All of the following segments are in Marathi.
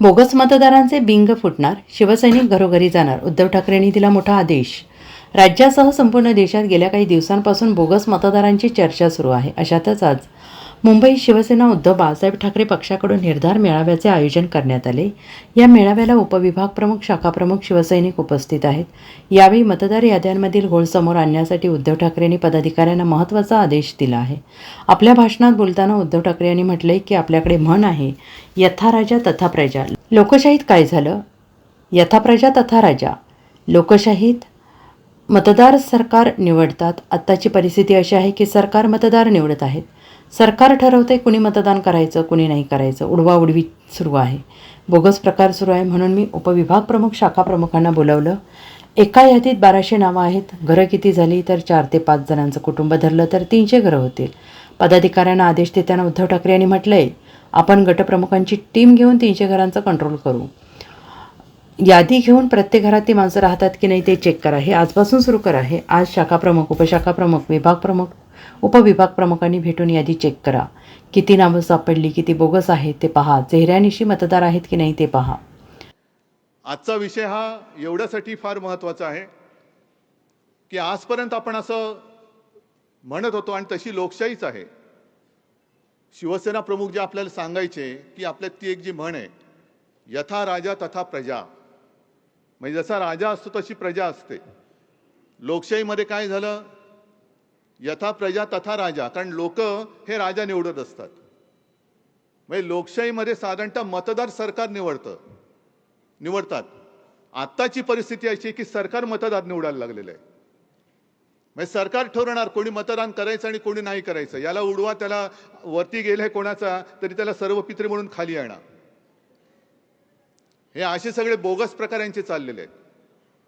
बोगस मतदारांचे बिंग फुटणार शिवसैनिक घरोघरी जाणार उद्धव ठाकरेंनी दिला मोठा आदेश. राज्यासह संपूर्ण देशात गेल्या काही दिवसांपासून बोगस मतदारांची चर्चा सुरू आहे. अशातच आज मुंबईत शिवसेना उद्धव बाळासाहेब ठाकरे पक्षाकडून निर्धार मेळाव्याचे आयोजन करण्यात आले. या मेळाव्याला उपविभाग प्रमुख शाखा प्रमुख शिवसैनिक उपस्थित आहेत. यावेळी मतदार याद्यांमधील घोळ समोर आणण्यासाठी उद्धव ठाकरेंनी पदाधिकाऱ्यांना महत्त्वाचा आदेश दिला आहे. आपल्या भाषणात बोलताना उद्धव ठाकरे यांनी म्हटले की आपल्याकडे म्हण आहे यथा राजा तथा प्रजा. लोकशाहीत काय झालं? यथा प्रजा तथा राजा. लोकशाहीत मतदार सरकार निवडतात. आत्ताची परिस्थिती अशी आहे की सरकार मतदार निवडत आहेत. सरकार ठरवते कुणी मतदान करायचं कुणी नाही करायचं. उडवाउडवी सुरू आहे. बोगस प्रकार सुरू आहे म्हणून मी उपविभाग प्रमुख शाखा प्रमुखांना बोलावलं. एका यादीत बाराशे नावं आहेत. घरं किती झाली तर चार ते पाच जणांचं कुटुंब धरलं तर तीनशे घरं होतील. पदाधिकाऱ्यांना आदेश देताना उद्धव ठाकरे यांनी म्हटलंय आपण गटप्रमुखांची टीम घेऊन तीनशे घरांचं कंट्रोल करू. यादी घेऊन प्रत्येक घरात ती माणसं राहतात की नाही ते चेक करा. हे आजपासून सुरू करा. हे आज शाखा प्रमुख उपशाखा प्रमुख विभाग प्रमुख उपविभाग प्रमुखांनी भेटून यादी चेक करा. किती नावं सापडली किती बोगस आहेत ते पहा. चेहऱ्यानिशी मतदार आहेत की नाही ते पहा. आजचा विषय हा एवढ्यासाठी फार महत्त्वाचा आहे की आजपर्यंत आपण असं म्हणत होतो आणि तशी लोकशाहीच आहे. शिवसेना प्रमुख जे आपल्याला सांगायचे की आपल्यात ती एक जी म्हण आहे यथा राजा तथा प्रजा. म्हणजे जसा राजा असतो तशी प्रजा असते. लोकशाहीमध्ये काय झालं? यथा प्रजा तथा राजा कारण लोक हे राजा निवडत असतात. म्हणजे लोकशाहीमध्ये साधारणतः मतदार सरकार निवडतं निवडतात. आत्ताची परिस्थिती अशी आहे की सरकार मतदार निवडायला लागलेलं आहे. म्हणजे सरकार ठरवणार कोणी मतदान करायचं आणि कोणी नाही करायचं. याला उडवा त्याला वरती गेलं आहे कोणाचा तरी त्याला सर्व पित्री म्हणून खाली येणार हे असे सगळे बोगस प्रकार यांचे चाललेले आहेत.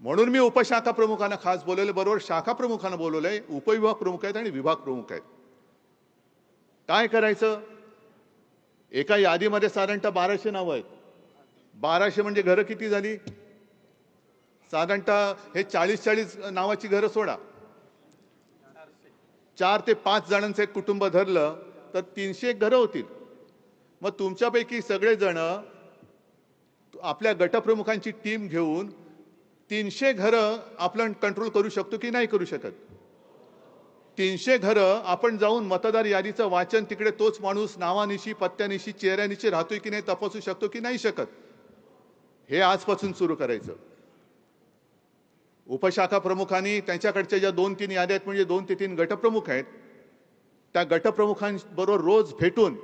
म्हणून मी उपशाखा प्रमुखांना खास बोलवले बरोबर शाखा प्रमुखांना आहे उपविभाग प्रमुख आहेत आणि विभाग प्रमुख आहेत. काय करायचं? एका यादीमध्ये साधारणतः बाराशे नावं आहेत. बाराशे म्हणजे घरं किती झाली? साधारणतः हे चाळीस चाळीस नावाची घरं सोडा. चार ते पाच जणांचं एक कुटुंब धरलं तर तीनशे एक घरं होतील. मग तुमच्यापैकी सगळेजण आपल्या गटप्रमुखांची टीम घेऊन तीनशे घरं आपण कंट्रोल करू शकतो की नाही करू शकत? तीनशे घरं आपण जाऊन मतदार यादीचं वाचन तिकडे तोच माणूस नावानिशी पत्त्यानिशी चेहऱ्यानिशी राहतोय की नाही तपासू शकतो की नाही शकत? हे आजपासून सुरू करायचं. उपशाखा प्रमुखांनी त्यांच्याकडच्या ज्या दोन तीन याद्या आहेत म्हणजे दोन ते तीन गटप्रमुख आहेत त्या गटप्रमुखांबरोबर रोज भेटून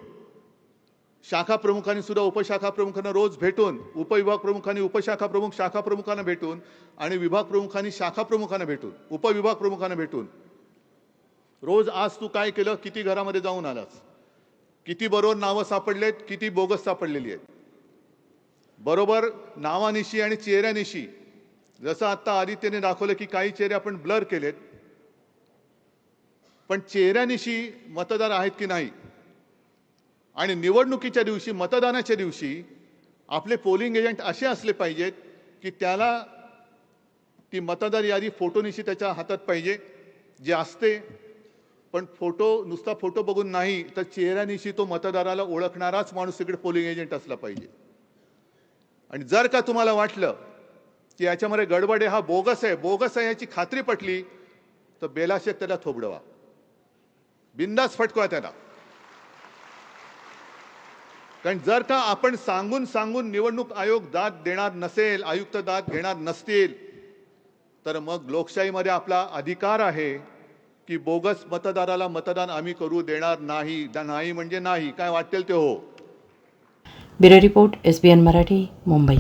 शाखा प्रमुखांनी सुद्धा उपशाखा प्रमुखांना रोज भेटून उपविभाग प्रमुखांनी उपशाखा प्रमुख शाखा प्रमुखांना भेटून आणि विभाग प्रमुखांनी शाखा प्रमुखांना भेटून उपविभाग प्रमुखांना भेटून. रोज आज तू काय केलं? किती घरामध्ये जाऊन आलास? किती बरोबर नावं सापडलेत? किती बोगस सापडलेली आहेत? बरोबर नावानिशी आणि चेहऱ्यानिशी. जसं आत्ता आदित्यने दाखवलं की काही चेहरे आपण ब्लर केलेत पण चेहऱ्यानिशी मतदार आहेत की नाही? आणि निवडणुकीच्या दिवशी मतदानाच्या दिवशी आपले पोलिंग एजंट असे असले पाहिजेत की त्याला ती मतदार यादी फोटोनिशी त्याच्या हातात पाहिजे जे असते. पण फोटो नुसता फोटो बघून नाही तर चेहऱ्यानिशी तो मतदाराला ओळखणाराच माणूस तिकडे पोलिंग एजंट असला पाहिजे. आणि जर का तुम्हाला वाटलं की याच्यामध्ये गडबडे हा बोगस आहे बोगस आहे याची खात्री पटली तर बेलाशेक त्याला थोबडवा. बिंदास फटकवा त्याला. कारण जर का आपण सांगून सांगून निवडणूक आयोग दाद देणार नसेल आयुक्त दाद घेणार नसतील तर मग लोकशाहीमध्ये आपला अधिकार आहे की बोगस मतदाराला मतदान आम्ही करू देणार नाही. नाही म्हणजे नाही. काय वाटेल ते हो. Bureau report S B N Marathi Mumbai.